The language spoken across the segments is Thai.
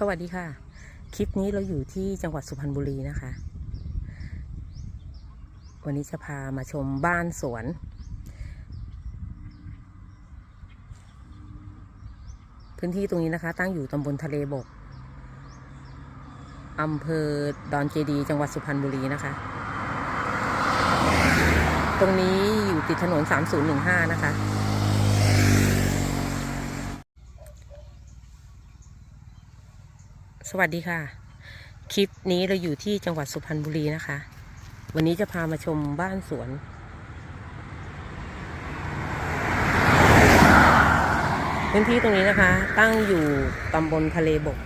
สวัสดีค่ะ คลิปนี้เราอยู่ที่จังหวัดสุพรรณบุรีนะคะ วันนี้จะพามาชมบ้านสวน พื้นที่ตรงนี้นะคะ ตั้งอยู่ตำบลทะเลบกอำเภอดอนเจดี จังหวัดสุพรรณบุรีนะคะ ตรงนี้อยู่ติดถนน 3015 นะคะ สวัสดีค่ะ คลิปนี้เราอยู่ที่จังหวัดสุพรรณบุรีนะคะ วันนี้จะพามาชมบ้านสวน พื้นที่ตรงนี้นะคะ ตั้งอยู่ตำบลทะเลบก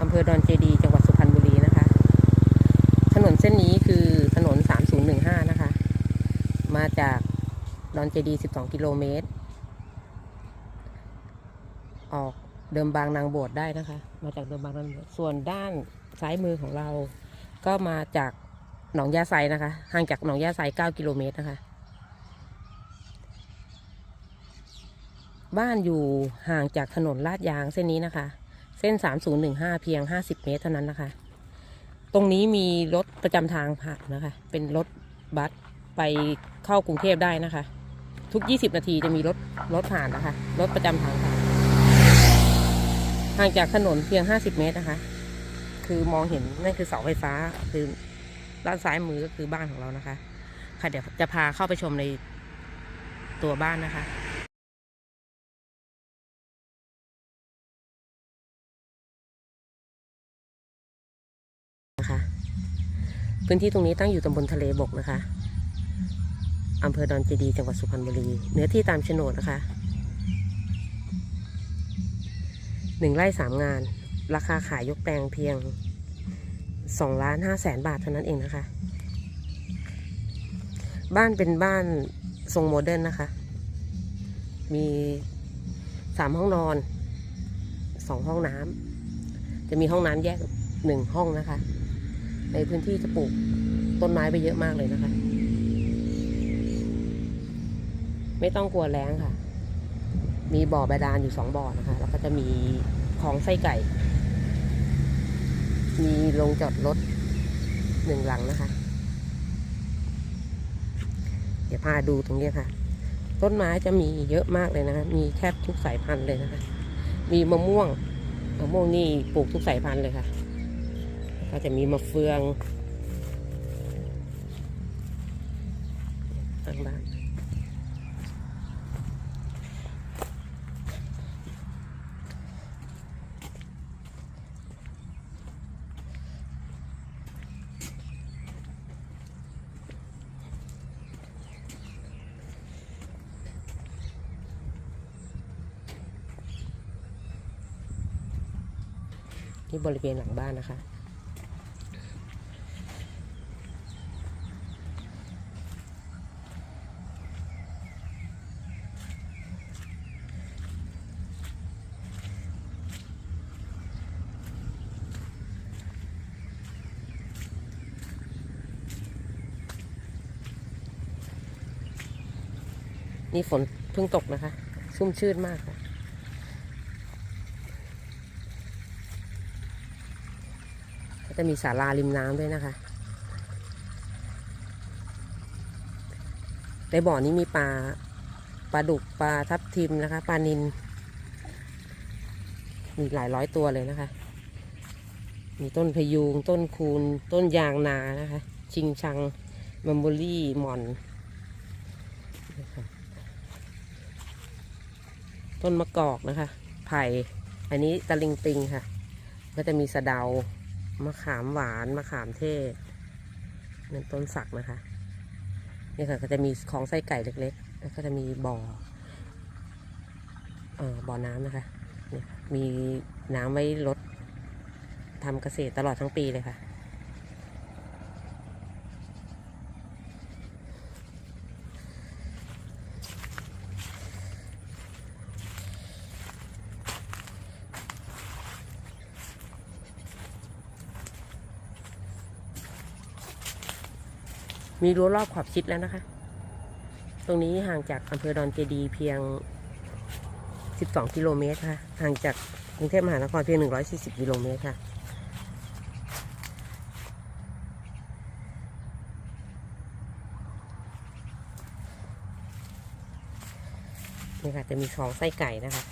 อำเภอดอนเจดี จังหวัดสุพรรณบุรีนะคะ ถนนเส้นนี้คือถนน 3015 นะคะ มาจากดอนเจดี 12 กิโลเมตร ออก เดิมบางนางบวชได้นะคะ มาจากเดิมบางนางบวชส่วนด้านซ้ายมือของเรา ก็มาจากหนองยาไซนะคะห่างจากหนองยาไซ9กิโลเมตรนะคะ บ้านอยู่ห่างจากถนนลาดยางเส้นนี้นะคะ เส้น 3015 เพียง 50 เมตรเท่านั้นนะคะ ตรงนี้มีรถประจำทางผ่านนะคะ เป็นรถบัสไปเข้ากรุงเทพได้นะคะ ทุก 20 นาทีจะมีรถรถผ่านนะคะ รถประจำทางผ่าน ห่างจากถนนเพียง 50 เมตรนะคะ คือมองเห็นนั่นคือเสาไฟฟ้า คือด้านซ้ายมือก็คือบ้านของเรานะคะ ค่ะเดี๋ยวจะพาเข้าไปชมในตัวบ้านนะคะนะคะพื้นที่ตรงนี้ตั้งอยู่ตำบลทะเลบกนะคะอำเภอดอนเจดี จังหวัดสุพรรณบุรี เนื้อที่ตามโฉนดนะคะ หนึ่งไร่สามงาน ราคาขายยกแปลงเพียงสองล้านห้าแสนบาทเท่านั้นเองนะคะ บ้านเป็นบ้านทรงโมเดิร์นนะคะ มีสามห้องนอนสองห้องน้ำจะมีห้องน้ำแยกหนึ่งห้องนะคะ ในพื้นที่จะปลูกต้นไม้ไปเยอะมากเลยนะคะ ไม่ต้องกลัวแรงค่ะ มีบ่อบาดาลอยู่สองบ่อนะคะ แล้วก็จะมีคลองไส้ไก่ มีโรงจอดรถหนึ่งหลังนะคะ เดี๋ยวพาดูตรงนี้ค่ะ ต้นไม้จะมีเยอะมากเลยนะคะ มีแทบทุกสายพันธุ์เลยนะคะ มีมะม่วง มะม่วงนี่ปลูกทุกสายพันธุ์เลยค่ะ ก็จะมีมะเฟืองทางบ้าน ที่บริเวณหลังบ้านนะคะ นี่ฝนเพิ่งตกนะคะชุ่มชื่นมากค่ะ จะมีศาลาริมน้ำด้วยนะคะ ในบ่อนี้มีปลาปลาดุกปลาทับทิมนะคะปลานินมีหลายร้อยตัวเลยนะคะ มีต้นพยูง ต้นคูน ต้นยางนานะคะ ชิงชังมัมโบรี่หมอน ต้นมะกอกนะคะ ไผ่ อันนี้ตะลิงปิงค่ะ ก็จะมีสะเดา มะขามหวานมะขามเทศนั่นต้นสักนะคะนี่ค่ะก็จะมีของไส้ไก่เล็กๆ แล้วก็จะมีบ่อเอ่อบ่อน้ำนะคะ มีน้ำไว้ลดทำเกษตรตลอดทั้งปีเลยค่ะ มีรั้วรอบขอบชิดแล้วนะคะ ตรงนี้ห่างจากอำเภอดอนเจดีเพียง 12 กิโลเมตรค่ะ ห่างจากกรุงเทพมหานครเพียง 140 กิโลเมตรค่ะ นี่ค่ะจะมีคลองไส้ไก่นะคะ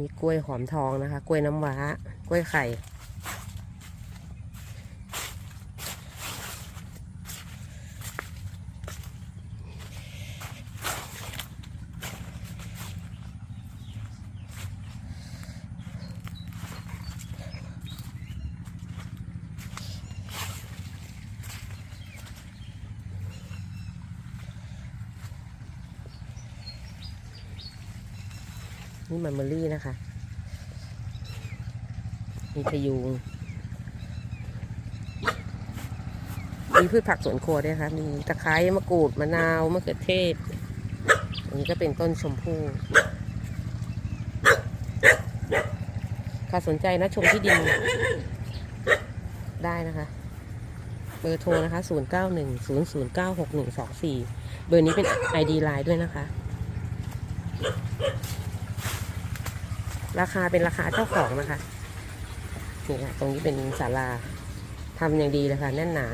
มีกล้วยหอมทองนะคะ กล้วยน้ำว้ากล้วยไข่ นี่มันเมอรี่นะคะ มีพยูงมีพืชผักสวนครัวด้วยค่ะมีตะไคร้มะกรูดมะนาวมะเขือเทศ อันนี้ก็เป็นต้นชมพู่ค่ะสนใจนะชมที่ดิน ได้นะคะ เบอร์โทรนะคะ 0 9 1 0 0 9 6 1 2 4 เบอร์นี้เป็น ID Line ด้วยนะคะ ราคาเป็นราคาเจ้าของนะคะนี่ค่ะตรงนี้เป็นศาลาทำอย่างดีเลยค่ะแน่นหนา